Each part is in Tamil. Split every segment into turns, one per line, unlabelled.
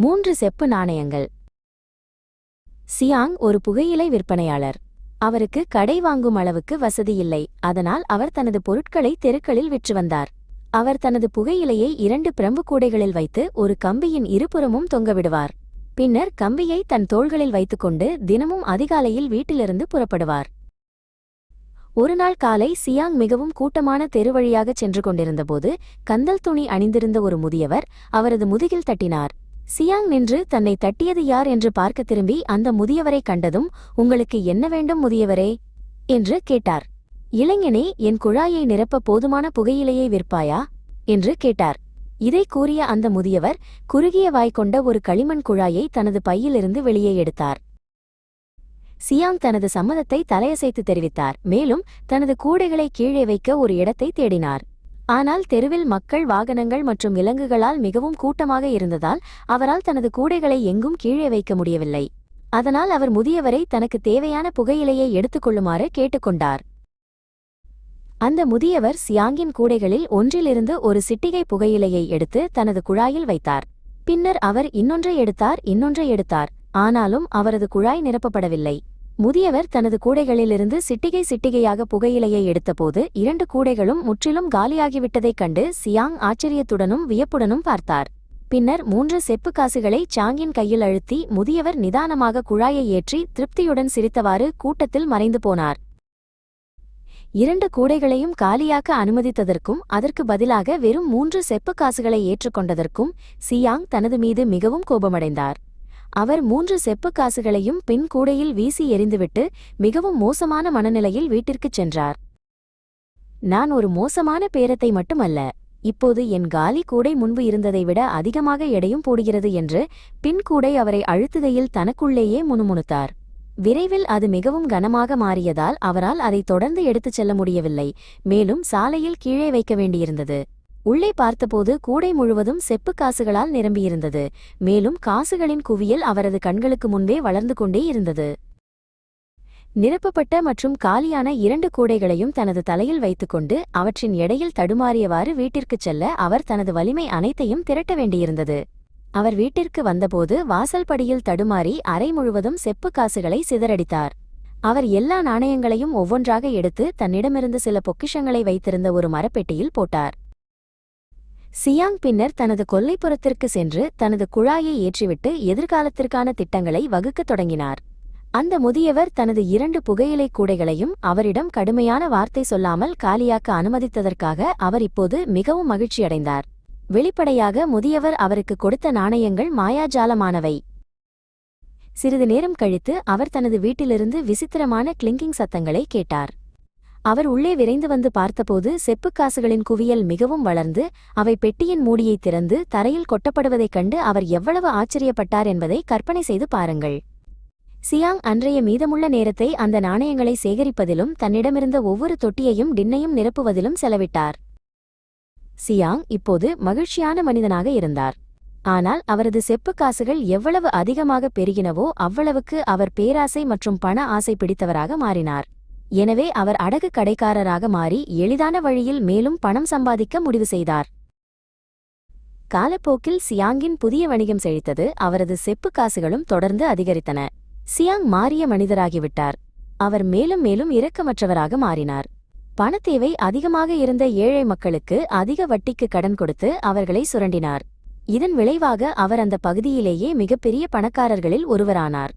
மூன்று செப்பு நாணயங்கள். சியாங் ஒரு புகையிலை விற்பனையாளர். அவருக்கு கடை வாங்கும் அளவுக்கு வசதி இல்லை அதனால் அவர் தனது பொருட்களை தெருக்களில் விற்று வந்தார். அவர் தனது புகையிலையை இரண்டு பிரம்பு கூடைகளில் வைத்து ஒரு கம்பியின் இருபுறமும் தொங்கவிடுவார் பின்னர் கம்பியை தன் தோள்களில் வைத்துக்கொண்டு தினமும் அதிகாலையில் வீட்டிலிருந்து புறப்படுவார். ஒருநாள் காலை சியாங் மிகவும் கூட்டமான தெரு வழியாகச் சென்று கொண்டிருந்தபோது கந்தல் துணி அணிந்திருந்த ஒரு முதியவர் அவரது முதுகில் தட்டினார். சியாங் நின்று தன்னை தட்டியது யார் என்று பார்க்க திரும்பி அந்த முதியவரை கண்டதும் உங்களுக்கு என்ன வேண்டும் முதியவரே? என்று கேட்டார். இளைஞனே என் குழாயை நிரப்ப போதுமான புகையிலையை விற்பாயா? என்று கேட்டார். இதை கூறிய அந்த முதியவர் குறுகிய வாய் கொண்ட ஒரு களிமண் குழாயை தனது பையிலிருந்து வெளியே எடுத்தார். சியாங் தனது சம்மதத்தை தலையசைத்து தெரிவித்தார். மேலும் தனது கூடைகளை கீழே வைக்க ஒரு இடத்தை தேடினார். ஆனால் தெருவில் மக்கள் வாகனங்கள் மற்றும் விலங்குகளால் மிகவும் கூட்டமாக இருந்ததால் அவரால் தனது கூடைகளை எங்கும் கீழே வைக்க முடியவில்லை. அதனால் அவர் முதியவரை தனக்கு தேவையான புகையிலையை எடுத்துக்கொள்ளுமாறு கேட்டுக்கொண்டார். அந்த முதியவர் சியாங்கின் கூடைகளில் ஒன்றிலிருந்து ஒரு சிட்டிகை புகையிலையை எடுத்து தனது குழாயில் வைத்தார். பின்னர் அவர் இன்னொன்றை எடுத்தார் இன்னொன்றை எடுத்தார். ஆனாலும் அவரது குழாய் நிரப்பப்படவில்லை. முதியவர் தனது கூடைகளிலிருந்து சிட்டிகை சிட்டிகையாக புகையிலையை எடுத்தபோது இரண்டு கூடைகளும் முற்றிலும் காலியாகிவிட்டதைக் கண்டு சியாங் ஆச்சரியத்துடனும் வியப்புடனும் பார்த்தார். பின்னர் மூன்று செப்பு காசுகளை சாங்கின் கையில் அழுத்தி முதியவர் நிதானமாக குழாயை ஏற்றி திருப்தியுடன் சிரித்தவாறு கூட்டத்தில் மறைந்து போனார். இரண்டு கூடைகளையும் காலியாக்க அனுமதித்ததற்கும் அதற்கு பதிலாக வெறும் மூன்று செப்பு காசுகளை ஏற்றுக்கொண்டதற்கும் சியாங் தனது மீது மிகவும் கோபமடைந்தார். அவர் மூன்று செப்பு காசுகளையும் பின் கூடையில் வீசி எறிந்துவிட்டு மிகவும் மோசமான மனநிலையில் வீட்டிற்குச் சென்றார். நான் ஒரு மோசமான பேரத்தை மட்டுமல்ல இப்போது என் காலி கூடை முன்பு இருந்ததை விட அதிகமாக எடையும் போடுகிறது என்று பின் கூடை அவரை அழுத்துகையில் தனக்குள்ளேயே முணுமுணுத்தார். விரைவில் அது மிகவும் கனமாக மாறியதால் அவரால் அதை தொடர்ந்து எடுத்துச் செல்ல முடியவில்லை மேலும் சாலையில் கீழே வைக்க வேண்டியிருந்தது. உள்ளே பார்த்தபோது கூடை முழுவதும் செப்பு காசுகளால் நிரம்பியிருந்தது. மேலும் காசுகளின் குவியல் அவரது கண்களுக்கு முன்பே வளர்ந்து கொண்டே இருந்தது. நிரப்பப்பட்ட மற்றும் காலியான இரண்டு கூடைகளையும் தனது தலையில் வைத்துக்கொண்டு அவற்றின் எடையில் தடுமாறியவாறு வீட்டிற்குச் செல்ல அவர் தனது வலிமை அனைத்தையும் திரட்ட வேண்டியிருந்தது. அவர் வீட்டிற்கு வந்தபோது வாசல்படியில் தடுமாறி அறை முழுவதும் செப்பு காசுகளை சிதறடித்தார். அவர் எல்லா நாணயங்களையும் ஒவ்வொன்றாக எடுத்து தன்னிடமிருந்து சில பொக்கிஷங்களை வைத்திருந்த ஒரு மரப்பெட்டியில் போட்டார். சியாங் பின்னர் தனது கொல்லைப்புறத்திற்கு சென்று தனது குழாயை ஏற்றிவிட்டு எதிர்காலத்திற்கான திட்டங்களை வகுக்கத் தொடங்கினார். அந்த முதியவர் தனது இரண்டு புகையிலை கூடைகளையும் அவரிடம் கடுமையான வார்த்தை சொல்லாமல் காலியாக்க அனுமதித்ததற்காக அவர் இப்போது மிகவும் மகிழ்ச்சியடைந்தார். வெளிப்படையாக முதியவர் அவருக்கு கொடுத்த நாணயங்கள் மாயாஜாலமானவை. சிறிது நேரம் கழித்து அவர் தனது வீட்டிலிருந்து விசித்திரமான கிளிங்கிங் சத்தங்களை கேட்டார். அவர் உள்ளே விரைந்து வந்து பார்த்தபோது செப்புக் காசுகளின் குவியல் மிகவும் வளர்ந்து அவை பெட்டியின் மூடியை திறந்து தரையில் கொட்டப்படுவதைக் கண்டு அவர் எவ்வளவு ஆச்சரியப்பட்டார் என்பதை கற்பனை செய்து பாருங்கள். சியாங் அன்றைய மீதமுள்ள நேரத்தை அந்த நாணயங்களை சேகரிப்பதிலும் தன்னிடமிருந்த ஒவ்வொரு தொட்டியையும் டின்னையும் நிரப்புவதிலும் செலவிட்டார். சியாங் இப்போது மகிழ்ச்சியான மனிதனாக இருந்தார். ஆனால் அவரது செப்புக் காசுகள் எவ்வளவு அதிகமாக பெருகினவோ அவ்வளவுக்கு அவர் பேராசை மற்றும் பண ஆசை பிடித்தவராக மாறினார். எனவே அவர் அடகு கடைக்காரராக மாறி எளிதான வழியில் மேலும் பணம் சம்பாதிக்க முடிவு செய்தார். காலப்போக்கில் சியாங்கின் புதிய வணிகம் செழித்தது அவரது செப்பு காசுகளும் தொடர்ந்து அதிகரித்தன. சியாங் மாறிய மனிதராகிவிட்டார். அவர் மேலும் மேலும் இரக்கமற்றவராக மாறினார். பணத்தேவை அதிகமாக இருந்த ஏழை மக்களுக்கு அதிக வட்டிக்கு கடன் கொடுத்து அவர்களை சுரண்டினார். இதன் விளைவாக அவர் அந்த பகுதியிலேயே மிகப்பெரிய பணக்காரர்களில் ஒருவரானார்.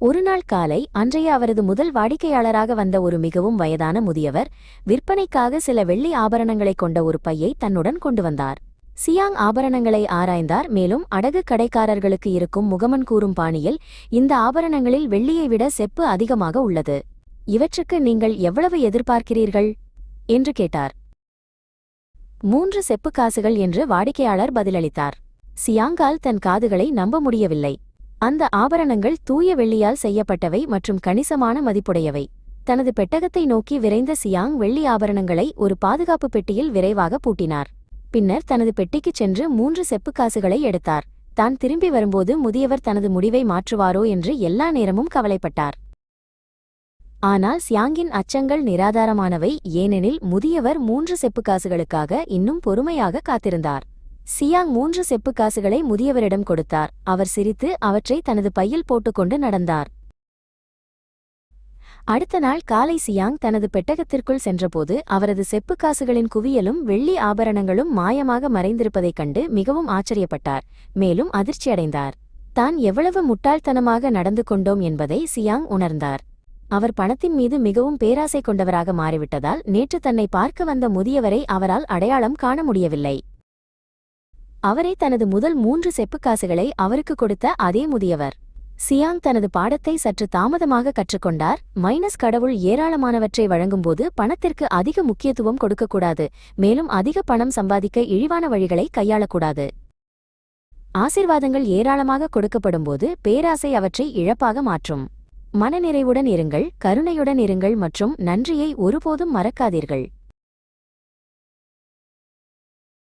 ஒருநாள் காலை அன்றைய அவரது முதல் வாடிக்கையாளராக வந்த ஒரு மிகவும் வயதான முதியவர் விற்பனைக்காக சில வெள்ளி ஆபரணங்களைக் கொண்ட ஒரு பையை தன்னுடன் கொண்டு வந்தார். சியாங் ஆபரணங்களை ஆராய்ந்தார் மேலும் அடகு கடைக்காரர்களுக்கு இருக்கும் முகமன் கூறும் பாணியில் இந்த ஆபரணங்களில் வெள்ளியை விட செப்பு அதிகமாக உள்ளது. இவற்றுக்கு நீங்கள் எவ்வளவு எதிர்பார்க்கிறீர்கள்? என்று கேட்டார். மூன்று செப்பு காசுகள் என்று வாடிக்கையாளர் பதிலளித்தார். சியாங்கால் தன் காதுகளை நம்ப முடியவில்லை. அந்த ஆபரணங்கள் தூய வெள்ளியால் செய்யப்பட்டவை மற்றும் கணிசமான மதிப்புடையவை. தனது பெட்டகத்தை நோக்கி விரைந்த சியாங் வெள்ளி ஆபரணங்களை ஒரு பாதுகாப்பு பெட்டியில் விரைவாக பூட்டினார். பின்னர் தனது பெட்டிக்குச் சென்று மூன்று செப்பு காசுகளை எடுத்தார். தான் திரும்பி வரும்போது முதியவர் தனது முடிவை மாற்றுவாரோ என்று எல்லா நேரமும் கவலைப்பட்டார். ஆனால் சியாங்கின் அச்சங்கள் நிராதாரமானவை ஏனெனில் முதியவர் மூன்று செப்பு காசுகளுக்காக இன்னும் பொறுமையாக காத்திருந்தார். சியாங் மூன்று செப்பு காசுகளை முதியவரிடம் கொடுத்தார். அவர் சிரித்து அவற்றை தனது பையில் போட்டுக்கொண்டு நடந்தார். அடுத்த நாள் காலை சியாங் தனது பெட்டகத்திற்குள் சென்றபோது அவரது செப்பு காசுகளின் குவியலும் வெள்ளி ஆபரணங்களும் மாயமாக மறைந்திருப்பதைக் கண்டு மிகவும் ஆச்சரியப்பட்டார். மேலும் அதிர்ச்சியடைந்தார். தான் எவ்வளவு முட்டாள்தனமாக நடந்து கொண்டோம் என்பதை சியாங் உணர்ந்தார். அவர் பணத்தின் மீது மிகவும் பேராசை கொண்டவராக மாறிவிட்டதால் நேற்று தன்னை பார்க்க வந்த முதியவரை அவரால் அடையாளம் காண முடியவில்லை. அவரே தனது முதல் மூன்று செப்புக்காசுகளை அவருக்கு கொடுத்த அதே முதியவர். சியாங் தனது பாடத்தை சற்று தாமதமாக கற்றுக்கொண்டார். மைனஸ் கடவுள் ஏராளமானவற்றை வழங்கும்போது பணத்திற்கு அதிக முக்கியத்துவம் கொடுக்கக்கூடாது. மேலும் அதிக பணம் சம்பாதிக்க இழிவான வழிகளை கையாளக்கூடாது. ஆசிர்வாதங்கள் ஏராளமாக கொடுக்கப்படும்போது பேராசை அவற்றை இழப்பாக மாற்றும். மனநிறைவுடன் இருங்கள் கருணையுடன் இருங்கள் மற்றும் நன்றியை ஒருபோதும் மறக்காதீர்கள்.